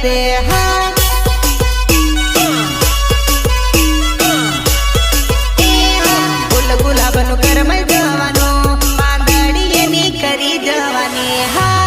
સાથે હા. ગુલાબનું કરમલ જવાનું પાંદડીએ ની કરી જવાની હા.